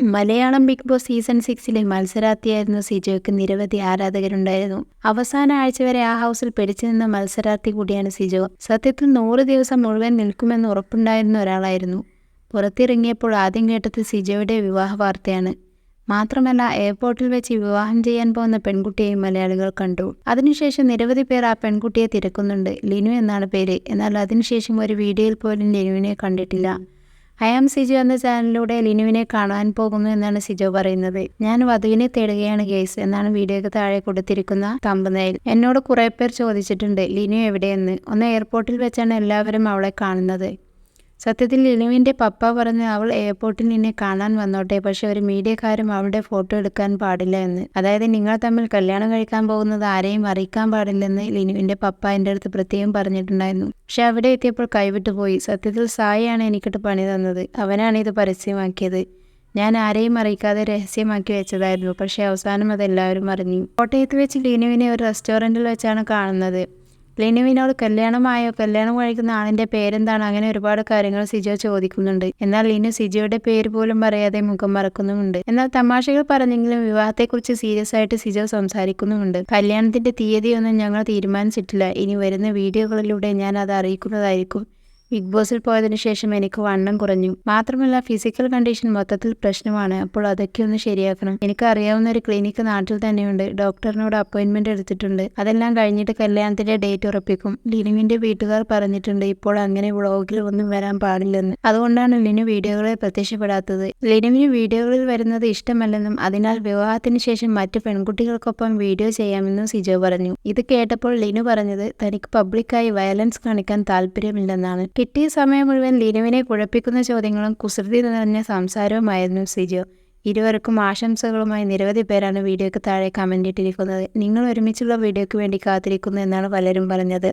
Malayalam Bigg Boss season സിക്സിലെ മത്സരാർത്ഥിയായിരുന്ന സിജോയ്ക്ക് നിരവധി ആരാധകരുണ്ടായിരുന്നു. അവസാന ആഴ്ച വരെ ആ ഹൗസിൽ പിടിച്ചു നിന്ന മത്സരാർത്ഥി കൂടിയാണ് സിജോ സത്യത്തിൽ നൂറ് ദിവസം മുഴുവൻ നിൽക്കുമെന്ന് ഉറപ്പുണ്ടായിരുന്ന ഒരാളായിരുന്നു. പുറത്തിറങ്ങിയപ്പോൾ ആദ്യം കേട്ടത് സിജോയുടെ വിവാഹ വാർത്തയാണ്. മാത്രമല്ല എയർപോർട്ടിൽ വെച്ച് വിവാഹം ചെയ്യാൻ പോകുന്ന പെൺകുട്ടിയെയും മലയാളികൾ കണ്ടു. അതിനുശേഷം നിരവധി പേർ ആ പെൺകുട്ടിയെ തിരക്കുന്നുണ്ട്. ലിനു എന്നാണ് പേര്. എന്നാൽ അതിനുശേഷം ഒരു വീഡിയോയിൽ പോലും ലിനുവിനെ കണ്ടിട്ടില്ല. ഐ ആം സിജു എന്ന ചാനലിലൂടെ ലിനുവിനെ കാണാൻ പോകുന്നു എന്നാണ് സിജു പറയുന്നത്. ഞാൻ വധുവിനെ തേടുകയാണ് കേസ് എന്നാണ് വീഡിയോയ്ക്ക് താഴെ കൊടുത്തിരിക്കുന്ന തമ്പനയിൽ എന്നോട് കുറെ പേർ ചോദിച്ചിട്ടുണ്ട് ലിനു എവിടെയെന്ന്? ഒന്ന് എയർപോർട്ടിൽ വെച്ചാണ് എല്ലാവരും അവളെ കാണുന്നത്. സത്യത്തിൽ ലിനുവിന്റെ പപ്പ പറഞ്ഞ് അവൾ എയർപോർട്ടിൽ നിന്നെ കാണാൻ വന്നോട്ടെ. പക്ഷെ ഒരു മീഡിയക്കാരും അവളുടെ ഫോട്ടോ എടുക്കാൻ പാടില്ല എന്ന്. അതായത് നിങ്ങൾ തമ്മിൽ കല്യാണം കഴിക്കാൻ പോകുന്നത് ആരെയും അറിയിക്കാൻ പാടില്ലെന്ന് ലിനുവിന്റെ പപ്പ എന്റെ അടുത്ത് പ്രത്യേകം പറഞ്ഞിട്ടുണ്ടായിരുന്നു. പക്ഷെ അവിടെ എത്തിയപ്പോൾ കൈവിട്ടു പോയി. സത്യത്തിൽ സായിയാണ് എനിക്കിട്ട് പണി തന്നത്. അവനാണ് ഇത് പരസ്യമാക്കിയത്. ഞാൻ ആരെയും അറിയിക്കാതെ രഹസ്യമാക്കി വെച്ചതായിരുന്നു. പക്ഷേ അവസാനം അതെല്ലാവരും അറിഞ്ഞു. കോട്ടയത്ത് വെച്ച് ലിനുവിനെ ഒരു റെസ്റ്റോറന്റിൽ വെച്ചാണ് കാണുന്നത്. ലിനുവിനോട് കല്യാണമായോ? കല്യാണം കഴിക്കുന്ന ആളിന്റെ പേരെന്താണ്? അങ്ങനെ ഒരുപാട് കാര്യങ്ങൾ സിജോ ചോദിക്കുന്നുണ്ട്. എന്നാൽ ലിനു സിജോയുടെ പേര് പോലും പറയാതെ മുഖം മറക്കുന്നുമുണ്ട്. എന്നാൽ തമാശകൾ പറഞ്ഞെങ്കിലും വിവാഹത്തെക്കുറിച്ച് സീരിയസ് ആയിട്ട് സിജോ സംസാരിക്കുന്നുമുണ്ട്. കല്യാണത്തിന്റെ തീയതിയൊന്നും ഞങ്ങൾ തീരുമാനിച്ചിട്ടില്ല. ഇനി വരുന്ന വീഡിയോകളിലൂടെ ഞാൻ അത് അറിയിക്കുന്നതായിരിക്കും. ബിഗ് ബോസിൽ പോയതിനു ശേഷം എനിക്ക് വണ്ണം കുറഞ്ഞു. മാത്രമല്ല ഫിസിക്കൽ കണ്ടീഷൻ മൊത്തത്തിൽ പ്രശ്നമാണ്. അപ്പോൾ അതൊക്കെ ഒന്ന് ശരിയാക്കണം. എനിക്ക് അറിയാവുന്ന ഒരു ക്ലിനിക്ക് നാട്ടിൽ തന്നെയുണ്ട്. ഡോക്ടറിനോട് അപ്പോയിന്റ്മെന്റ് എടുത്തിട്ടുണ്ട്. അതെല്ലാം കഴിഞ്ഞിട്ട് കല്യാണത്തിന്റെ ഡേറ്റ് ഉറപ്പിക്കും. ലിനുവിന്റെ വീട്ടുകാർ പറഞ്ഞിട്ടുണ്ട് ഇപ്പോൾ അങ്ങനെ വ്ളോഗിൽ ഒന്നും വരാൻ പാടില്ലെന്ന്. അതുകൊണ്ടാണ് ലിനു വീഡിയോകളെ പ്രത്യക്ഷപ്പെടാത്തത്. ലിനുവിന് വീഡിയോകളിൽ വരുന്നത് ഇഷ്ടമല്ലെന്നും അതിനാൽ വിവാഹത്തിന് ശേഷം മറ്റു പെൺകുട്ടികൾക്കൊപ്പം വീഡിയോ ചെയ്യാമെന്നും സിജോ പറഞ്ഞു. ഇത് കേട്ടപ്പോൾ ലിനു പറഞ്ഞത് തനിക്ക് പബ്ലിക്കായി വയലൻസ് കാണിക്കാൻ താല്പര്യമില്ലെന്നാണ്. കിട്ടിയ സമയം മുഴുവൻ ലിനുവിനെ കുഴപ്പിക്കുന്ന ചോദ്യങ്ങളും കുസൃതി നിറഞ്ഞ സംസാരവുമായിരുന്നു സിജു. ഇരുവർക്കും ആശംസകളുമായി നിരവധി പേരാണ് വീഡിയോയ്ക്ക് താഴെ കമന്റ് ഇട്ടിരിക്കുന്നത്. നിങ്ങൾ ഒരുമിച്ചുള്ള വീഡിയോയ്ക്ക് വേണ്ടി കാത്തിരിക്കുന്നു എന്നാണ് പലരും പറഞ്ഞത്.